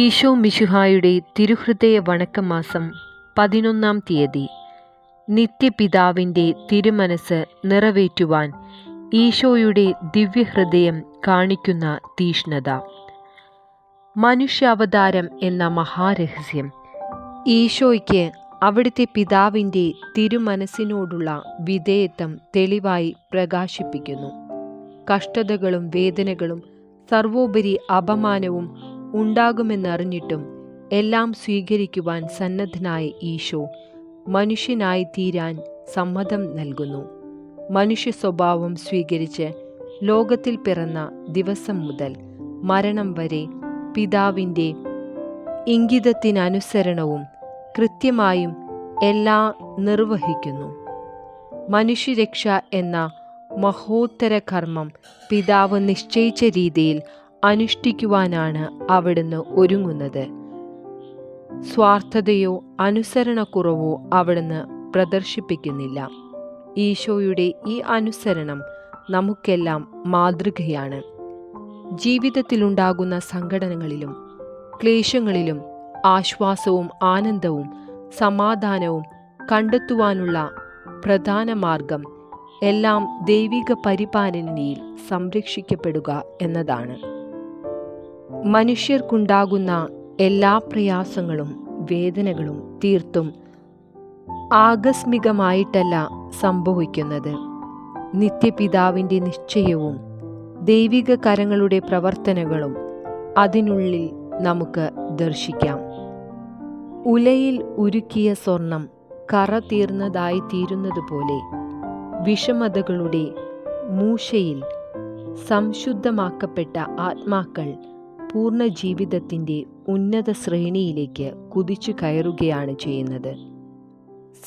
ഈശോ മിശിഹായുടെ തിരുഹൃദയ വണക്കമാസം പതിനൊന്നാം തീയതി. നിത്യപിതാവിന്റെ തിരുമനസ് നിറവേറ്റുവാൻ ഈശോയുടെ ദിവ്യഹൃദയം കാണിക്കുന്ന തീഷ്ണത. മനുഷ്യാവതാരം എന്ന മഹാരഹസ്യം. ഈശോയ്ക്ക് അവിടുത്തെ പിതാവിന്റെ തിരുമനസ്സിനോടുള്ള വിധേയത്വം തെളിവായി പ്രകാശിപ്പിക്കുന്നു. കഷ്ടതകളും വേദനകളും സർവോപരി അപമാനവും ഉണ്ടാകുമെന്നറിഞ്ഞിട്ടും എല്ലാം സ്വീകരിക്കുവാൻ സന്നദ്ധനായ ഈശോ മനുഷ്യനായി തീരാൻ സമ്മതം നൽകുന്നു. മനുഷ്യ സ്വഭാവം സ്വീകരിച്ച് ലോകത്തിൽ പിറന്ന ദിവസം മുതൽ മരണം വരെ പിതാവിന്റെ ഇംഗിതത്തിനനുസരണവും കൃത്യമായും എല്ലാം നിർവഹിക്കുന്നു. മനുഷ്യരക്ഷ എന്ന മഹോത്തര കർമ്മം പിതാവ് നിശ്ചയിച്ച രീതിയിൽ അനുഷ്ഠിക്കുവാനാണ് അവിടുന്ന് ഒരുങ്ങുന്നത്. സ്വാർത്ഥതയോ അനുസരണക്കുറവോ അവിടുന്ന് പ്രദർശിപ്പിക്കുന്നില്ല. ഈശോയുടെ ഈ അനുസരണം നമുക്കെല്ലാം മാതൃകയാണ്. ജീവിതത്തിലുണ്ടാകുന്ന സംഘടനകളിലും ക്ലേശങ്ങളിലും ആശ്വാസവും ആനന്ദവും സമാധാനവും കണ്ടെത്തുവാനുള്ള പ്രധാന മാർഗം എല്ലാം ദൈവിക പരിപാലനയിൽ സംരക്ഷിക്കപ്പെടുക എന്നതാണ്. മനുഷ്യർക്കുണ്ടാകുന്ന എല്ലാ പ്രയാസങ്ങളും വേദനകളും തീർത്തും ആകസ്മികമായിട്ടല്ല സംഭവിക്കുന്നത്. നിത്യപിതാവിന്റെ നിശ്ചയവും ദൈവിക കരങ്ങളുടെ പ്രവർത്തനങ്ങളും അതിനുള്ളിൽ നമുക്ക് ദർശിക്കാം. ഉലയിൽ ഉരുക്കിയ സ്വർണം കറ തീർന്നതായി തീരുന്നതുപോലെ വിഷമതകളുടെ മൂശയിൽ സംശുദ്ധമാക്കപ്പെട്ട ആത്മാക്കൾ പൂർണ ജീവിതത്തിന്റെ ഉന്നത ശ്രേണിയിലേക്ക് കുതിച്ചു കയറുകയാണ് ചെയ്യുന്നത്.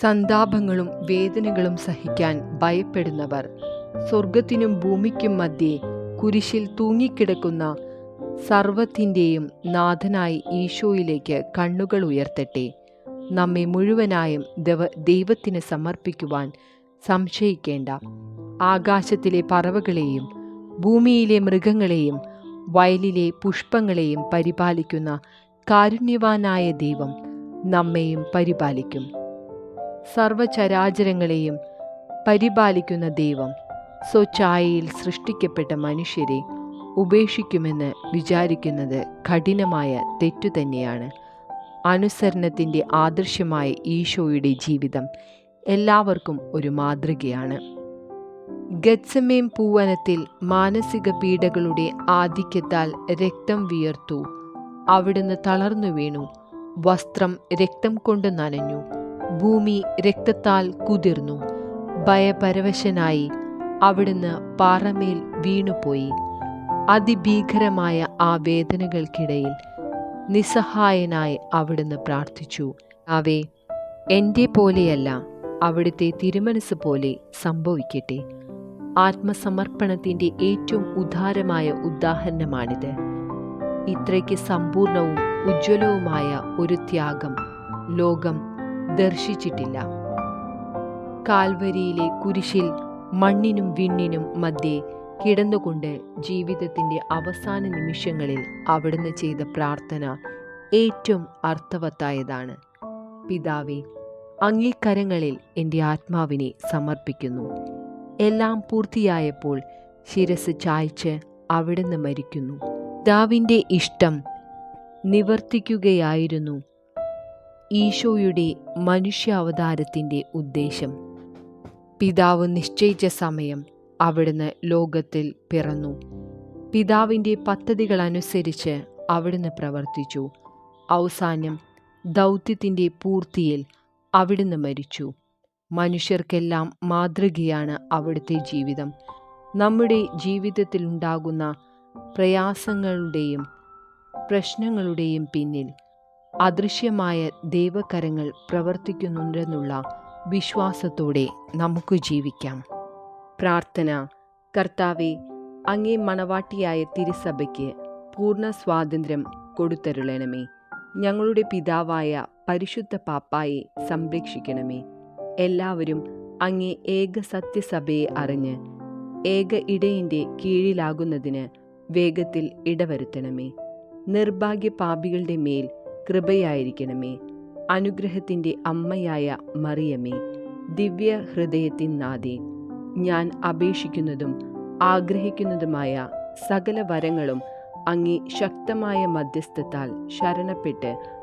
സന്താപങ്ങളും വേദനകളും സഹിക്കാൻ ഭയപ്പെടുന്നവർ സ്വർഗത്തിനും ഭൂമിക്കും മധ്യേ കുരിശിൽ തൂങ്ങിക്കിടക്കുന്ന സർവത്തിന്റെയും നാഥനായി ഈശോയിലേക്ക് കണ്ണുകൾ ഉയർത്തട്ടെ. നമ്മെ മുഴുവനായും ദവ ദൈവത്തിന് സമർപ്പിക്കുവാൻ സംശയിക്കേണ്ട. ആകാശത്തിലെ പറവകളെയും ഭൂമിയിലെ മൃഗങ്ങളെയും വയലിലെ പുഷ്പങ്ങളെയും പരിപാലിക്കുന്ന കാരുണ്യവാനായ ദൈവം നമ്മെയും പരിപാലിക്കും. സർവചരാചരങ്ങളെയും പരിപാലിക്കുന്ന ദൈവം സ്വച്ഛായയിൽ സൃഷ്ടിക്കപ്പെട്ട മനുഷ്യരെ ഉപേക്ഷിക്കുമെന്ന് വിചാരിക്കുന്നത് കഠിനമായ തെറ്റു തന്നെയാണ്. അനുസരണത്തിന്റെ ആദർശമായ ഈശോയുടെ ജീവിതം എല്ലാവർക്കും ഒരു മാതൃകയാണ്. ഗത്സമേം പൂവനത്തിൽ മാനസിക പീഡകളുടെ ആധിക്യത്താൽ രക്തം വിയർത്തു. അവിടുന്ന് തളർന്നു വീണു. വസ്ത്രം രക്തം കൊണ്ട് നനഞ്ഞു. ഭൂമി രക്തത്താൽ കുതിർന്നു. ഭയപരവശനായി അവിടുന്ന് പാറമേൽ വീണുപോയി. അതിഭീകരമായ ആ വേദനകൾക്കിടയിൽ നിസ്സഹായനായി അവിടുന്ന് പ്രാർത്ഥിച്ചു. അവേ എന്റെ പോലെയല്ല. അവിടുത്തെ തിരുമനസ് പോലെ സംഭവിക്കട്ടെ. ആത്മസമർപ്പണത്തിന്റെ ഏറ്റവും ഉദാരമായ ഉദാഹരണമാണിത്. ഇത്രയ്ക്ക് സമ്പൂർണവും ഉജ്ജ്വലവുമായ ഒരു ത്യാഗം ലോകം ദർശിച്ചിട്ടില്ല. കാൽവരിയിലെ കുരിശിൽ മണ്ണിനും വിണ്ണിനും മധ്യേ കിടന്നുകൊണ്ട് ജീവിതത്തിന്റെ അവസാന നിമിഷങ്ങളിൽ അവിടുന്ന് ചെയ്ത പ്രാർത്ഥന ഏറ്റവും അർത്ഥവത്തായതാണ്. പിതാവേ അംഗീകരങ്ങളിൽ എന്റെ ആത്മാവിനെ സമർപ്പിക്കുന്നു. എല്ലാം പൂർത്തിയായപ്പോൾ ശിരസ് ചായ്ച്ച് അവിടുന്ന് മരിക്കുന്നു. ദാവിന്റെ ഇഷ്ടം നിവർത്തിക്കുകയായിരുന്നു. ഈശോയുടെ മനുഷ്യാവതാരത്തിന്റെ ഉദ്ദേശം. പിതാവ് നിശ്ചയിച്ച സമയം അവിടുന്ന് ലോകത്തിൽ പിറന്നു. പിതാവിന്റെ പദ്ധതികൾ പദ്ധതികളനുസരിച്ച് അവിടുന്ന് പ്രവർത്തിച്ചു. അവസാനം ദൗത്യത്തിന്റെ പൂർത്തിയിൽ അവിടുന്ന് മരിച്ചു. മനുഷ്യർക്കെല്ലാം മാതൃകയാണ് അവിടുത്തെ ജീവിതം. നമ്മുടെ ജീവിതത്തിൽ ഉണ്ടാകുന്ന പ്രയാസങ്ങളുടെയും പ്രശ്നങ്ങളുടെയും പിന്നിൽ അദൃശ്യമായ ദൈവകരങ്ങൾ പ്രവർത്തിക്കുന്നുണ്ടെന്നുള്ള വിശ്വാസത്തോടെ നമുക്ക് ജീവിക്കാം. പ്രാർത്ഥന. കർത്താവെ അങ്ങേ മണവാട്ടിയായ തിരുസഭയ്ക്ക് പൂർണ സ്വാതന്ത്ര്യം കൊടുത്തരുളണമേ. ഞങ്ങളുടെ പിതാവായ പരിശുദ്ധ പാപ്പായെ സംരക്ഷിക്കണമേ. എല്ലാവരും അങ്ങേ ഏക സത്യസഭയെ അറിഞ്ഞ് ഏക ഇടയിന്റെ കീഴിലാകുന്നതിന് വേഗത്തിൽ ഇടവരുത്തണമേ. നിർഭാഗ്യ പാപികളുടെ മേൽ കൃപയായിരിക്കണമേ. അനുഗ്രഹത്തിന്റെ അമ്മയായ മറിയമേ ദിവ്യ ഹൃദയത്തിൻ നാദേ ഞാൻ അപേക്ഷിക്കുന്നതും ആഗ്രഹിക്കുന്നതുമായ സകല വരങ്ങളും അങ്ങേ ശക്തമായ മധ്യസ്ഥത്താൽ ശരണപ്പെട്ട്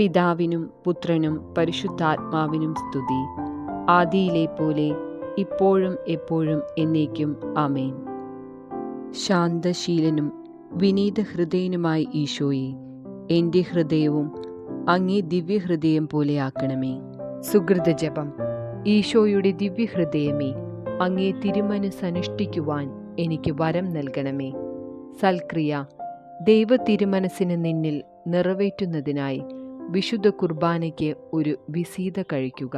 പിതാവിനും പുത്രനും പരിശുദ്ധാത്മാവിനും സ്തുതി. ആദിയിലെ പോലെ ഇപ്പോഴും എപ്പോഴും എന്നേക്കും. ആമേൻ. ശാന്തശീലനും വിനീത ഹൃദയനുമായി ഈശോയെ എന്റെ ഹൃദയവും അങ്ങേ ദിവ്യഹൃദയം പോലെയാക്കണമേ സുഹൃത ജപം ഈശോയുടെ ദിവ്യഹൃദയമേ അങ്ങേ തിരുമനസ്സനുഷ്ഠിക്കുവാൻ എനിക്ക് വരം നൽകണമേ. സൽക്രിയ. ദൈവ തിരുമനസ്സിന് നിന്നിൽ നിറവേറ്റുന്നതിനായി വിശുദ്ധ കുർബാനയ്ക്ക് ഒരു വിസീത കഴിക്കുക.